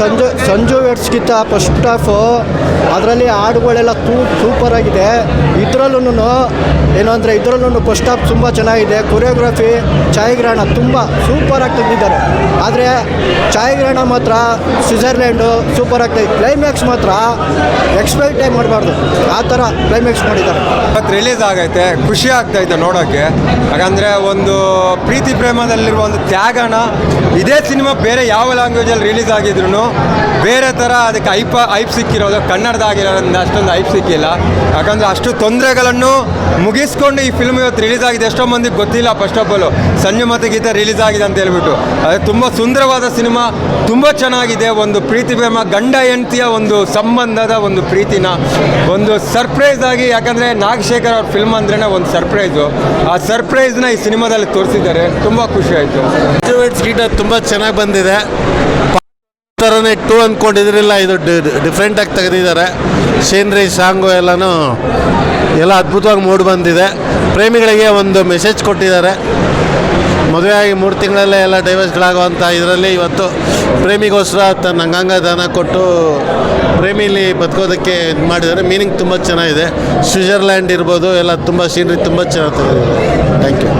ರಂಜಿತ first half ಅದರಲ್ಲಿ ಹಾಡುಗಳೆಲ್ಲ ತೂ ಸೂಪರ್ ಆಗಿದೆ. ಇದರಲ್ಲೂ ಏನು ಅಂದರೆ ಇದರಲ್ಲೂ ಫಸ್ಟ್ ಹಾಫ್ ತುಂಬ ಚೆನ್ನಾಗಿದೆ. ಕೊರಿಯೋಗ್ರಫಿ ಛಾಯಾಗ್ರಹಣ ತುಂಬ ಸೂಪರ್ ಆಗಿ ತೆಗೆದಿದ್ದಾರೆ ಆದರೆ ಛಾಯಾಗ್ರಹಣ ಮಾತ್ರ ಸ್ವಿಟ್ಜರ್ಲ್ಯಾಂಡು ಸೂಪರ್ ಆಗ್ತದೆ ಕ್ಲೈಮ್ಯಾಕ್ಸ್ ಮಾತ್ರ ಎಕ್ಸ್ಪೆಕ್ಟೇ ಮಾಡಬಾರ್ದು. ಆ ಥರ ಕ್ಲೈಮ್ಯಾಕ್ಸ್ ಮಾಡಿದ್ದಾರೆ. ಇವತ್ತು ರಿಲೀಸ್ ಆಗೈತೆ. ಖುಷಿ ಆಗ್ತೈತೆ ನೋಡೋಕ್ಕೆ ಯಾಕಂದರೆ ಒಂದು ಪ್ರೀತಿ ಪ್ರೇಮದಲ್ಲಿರುವ ಒಂದು ತ್ಯಾಗನ ಇದೇ ಸಿನಿಮಾ ಬೇರೆ ಯಾವ ಲ್ಯಾಂಗ್ವೇಜಲ್ಲಿ ರಿಲೀಸ್ ಆಗಿದ್ರು ಬೇರೆ ಥರ ಅದಕ್ಕೆ ಐಪ, ಐಪ್ ಸಿಕ್ಕಿರೋದು. ಕನ್ನಡದಾಗಿರೋದ್ರಿಂದ ಅಷ್ಟೊಂದು ಐಪ್ ಸಿಕ್ಕಿಲ್ಲ. ಯಾಕಂದರೆ ಅಷ್ಟು ತೊಂದರೆಗಳನ್ನು ಮುಗಿಸ್ಕೊಂಡು ಈ ಫಿಲ್ಮ್ ಇವತ್ತು ರಿಲೀಸ್ ಆಗಿದೆ. ಎಷ್ಟೋ ಮಂದಿಗೆ ಗೊತ್ತಿಲ್ಲ ಫಸ್ಟ್ ಆಫ್ ಆಲು ಸಂಜೆ ಮತ್ತು ಗೀತೆ ರಿಲೀಸ್ ಆಗಿದೆ ಅಂತ ಹೇಳ್ಬಿಟ್ಟು. ಅದು ತುಂಬ ಸುಂದರವಾದ ಸಿನಿಮಾ, ತುಂಬ ಚೆನ್ನಾಗಿದೆ. ಒಂದು ಪ್ರೀತಿ ಪ್ರೇಮ, ಗಂಡ ಹೆಂಡತಿಯ ಒಂದು ಸಂಬಂಧದ ಒಂದು ಪ್ರೀತಿನ ಒಂದು ಸರ್ಪ್ರೈಸ್ ಆಗಿ, ಯಾಕಂದರೆ ನಾಗಶೇಖರ್ ಅವ್ರ ಫಿಲ್ಮ್ ಅಂದ್ರೇ ಒಂದು ಸರ್ಪ್ರೈಸು ಆ ಸರ್ಪ್ರೈಸ್ನ ಈ ಸಿನಿಮಾದಲ್ಲಿ ತೋರಿಸಿದ್ದಾರೆ. ತುಂಬ ಖುಷಿ ಆಯಿತು. ತುಂಬ ಚೆನ್ನಾಗಿ ಬಂದಿದೆ. ಥರನೇ ಟೂ ಅಂದ್ಕೊಂಡಿದ್ರಿಲ್ಲ ಇದು ಡಿಫ್ರೆಂಟಾಗಿ ತೆಗೆದಿದ್ದಾರೆ. ಸೀನ್ರಿ ಸಾಂಗು ಎಲ್ಲನೂ ಎಲ್ಲ ಅದ್ಭುತವಾಗಿ ಮೂಡಿ ಬಂದಿದೆ. ಪ್ರೇಮಿಗಳಿಗೆ ಒಂದು ಮೆಸೇಜ್ ಕೊಟ್ಟಿದ್ದಾರೆ. ಮದುವೆಯಾಗಿ ಮೂರು ತಿಂಗಳಲ್ಲೇ ಎಲ್ಲ ಡೈವರ್ಸ್ಗಳಾಗುವಂಥ ಇದರಲ್ಲಿ ಇವತ್ತು ಪ್ರೇಮಿಗೋಸ್ಕರ ತನ್ನ ಅಂಗಾಂಗ ದಾನ ಕೊಟ್ಟು ಪ್ರೇಮಿಲಿ ಬದುಕೋದಕ್ಕೆ ಇದು ಮಾಡಿದ್ದಾರೆ. ಮೀನಿಂಗ್ ತುಂಬ ಚೆನ್ನಾಗಿದೆ. ಸ್ವಿಟ್ಜರ್ಲ್ಯಾಂಡ್ ಇರ್ಬೋದು, ಎಲ್ಲ ತುಂಬ ಸೀನ್ರಿ ತುಂಬ ಚೆನ್ನಾಗಿ ತೆಗೆದಿದೆ ಥ್ಯಾಂಕ್ ಯು